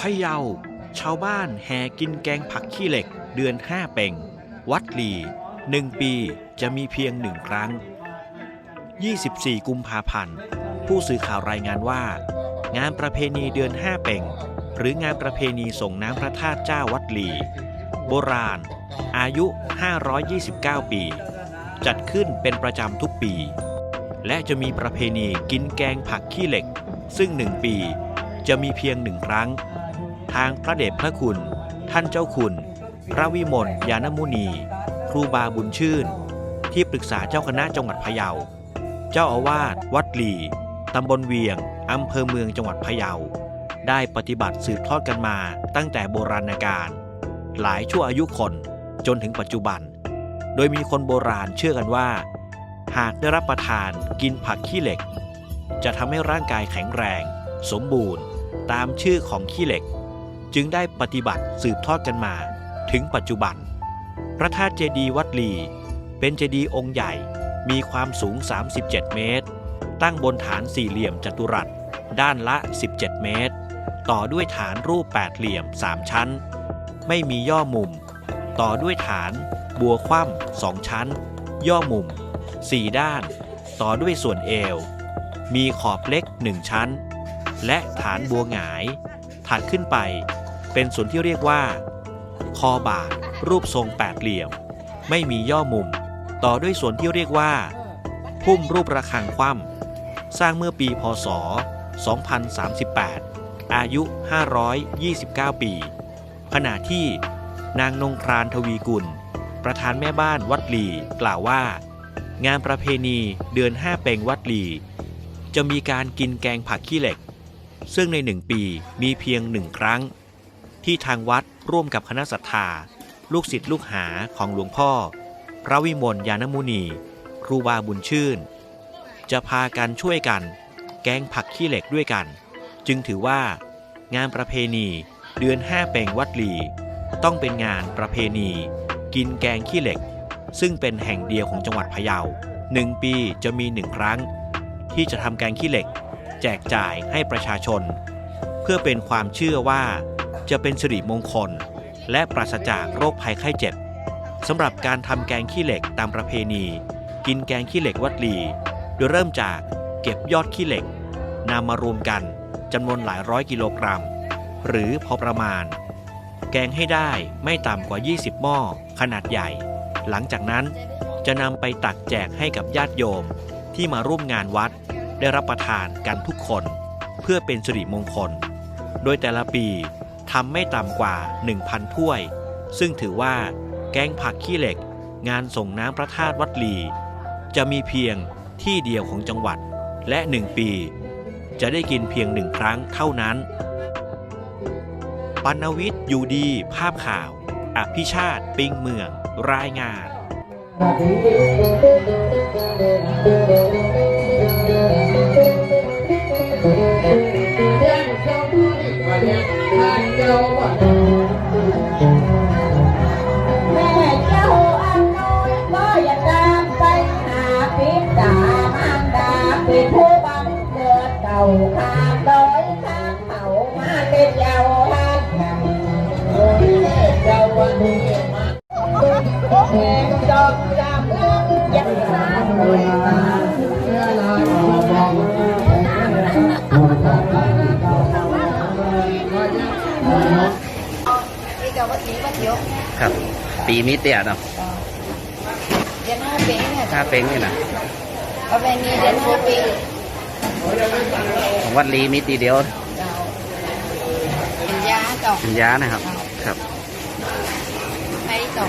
พะเยา ชาวบ้านแห่กินแกงผักขี้เหล็ก เดือนห้าเป่ง วัดหลีหนึ่งปีจะมีเพียงหนึ่งครั้ง 24 กุมภาพันธ์ ผู้สื่อข่าวรายงานว่า งานประเพณีเดือนห้าเป่ง หรืองานประเพณีส่งน้ำพระธาตุเจ้าวัดหลี โบราณ อายุ 529 ปี จัดขึ้นเป็นประจำทุกปี และจะมีประเพณีกินแกงผักขี้เหล็ก ซึ่งหนึ่งปีจะมีเพียงหนึ่งครั้ง ทางพระเดชพระคุณ ท่านเจ้าคุณ พระวิมลยานมุนี ครูบาบุญชื่น ที่ปรึกษาเจ้าคณะจังหวัดพะเยา เจ้าอาวาสวัดหลีตำบลเวียง อำเภอเมืองจังหวัดพะเยา ได้ปฏิบัติสืบทอดกันมาตั้งแต่โบราณกาลหลายชั่วอายุคนจนถึงปัจจุบัน โดยมีคนโบราณเชื่อกันว่า หากได้รับประทานกินผักขี้เหล็ก จะทำให้ร่างกายแข็งแรง สมบูรณ์ ตามชื่อของขี้เหล็ก จึงได้ปฏิบัติสืบทอดกันมา ถึงปัจจุบัน พระธาตุเจดีย์วัดลี เป็นเจดีย์องค์ใหญ่มีความสูง 37 เมตร ตั้งบนฐานสี่เหลี่ยมจัตุรัส ด้านละ 17 เมตร ต่อด้วยฐานรูปแปดเหลี่ยม 3 ชั้น ไม่มีย่อมุม ต่อด้วยฐานบัวคว่ำสองชั้น ย่อมุม 4 ด้าน ต่อด้วยส่วนเอว มีขอบเล็ก 1 ชั้น และฐานบัวหงาย ถัดขึ้นไป เป็นส่วนที่เรียกว่า คอบาทรูปทรงแปดเหลี่ยม ไม่มีย่อมุม ต่อด้วยส่วนที่เรียกว่า พุ่มรูประฆังคว่ำสร้างเมื่อปีพศ 2038 อายุ 529 ปี ขณะที่นางนงครานทวีกุล ประธานแม่บ้านวัดลีกล่าวว่า งานประเพณีเดือนห้าเปงวัดลี จะมีการกินแกงผักขี้เหล็ก ซึ่งในหนึ่งปีมีเพียงหนึ่งครั้ง ที่ทางวัดร่วมกับคณะศรัทธา ลูกศิษย์ลูกหาของหลวงพ่อ พระวิมลยานมุนี ครูบาบุญชื่น จะพากันช่วยกัน แกงผักขี้เหล็กด้วยกัน จึงถือว่า งานประเพณีเดือนห้าเป่งวัดหลีต้องเป็นงานประเพณี กินแกงขี้เหล็ก ซึ่งเป็นแห่งเดียวของจังหวัดพะเยาหนึ่งปีจะมีหนึ่งครั้ง ที่จะทำแกงขี้เหล็ก แจกจ่ายให้ประชาชน เพื่อเป็นความเชื่อว่า จะเป็นสิริมงคล และปราศจากโรคภัยไข้เจ็บสำหรับการทำแกงขี้เหล็กตามประเพณี กินแกงขี้เหล็กวัดลี โดยเริ่มจากเก็บยอดขี้เหล็กนำมารวมกันจำนวนหลายร้อยกิโลกรัม หรือพอประมาณ แกงให้ได้ไม่ต่ำกว่า 20 หม้อขนาดใหญ่ หลังจากนั้นจะนำไปตักแจกให้กับญาติโยมที่มาร่วมงานวัดได้รับประทานกันทุกคน เพื่อเป็นสิริมงคล โดยแต่ละปี ทำไม่ต่ำกว่า 1,000 ถ้วย ซึ่งถือว่าแกงผักขี้เหล็ก งานส่งน้ำพระธาตุวัดลี จะมีเพียงที่เดียวของจังหวัดและหนึ่งปี จะได้กินเพียงหนึ่งครั้งเท่านั้น ปัณวิทย์อยู่ดี ภาพข่าว อภิชาติ ปิงเมือง รายงาน แม่เจ้าอันน้อยก็อย่าตามไปหาพิษดามารดาเป็นผู้บังเกิดเก่าข้ามดอยข้ามเขามาเป็นเยาวราชโอ้ยเจ้าวันนี้มาแห่งจอกจำเรื่องยังสามเลยตาเชื่อลอย บอกนี่ก็วัดนี้วัดเดียวครับ ปีนี้เตี้ยเนาะเดือนห้าปีเนี่ยถ้าเป็นนี่นะเอาไปนี้เดือนห้าปีของวัดลีมีตีเดียวเราเป็นยาต่อเป็นยานะครับ ครับให้ต่อ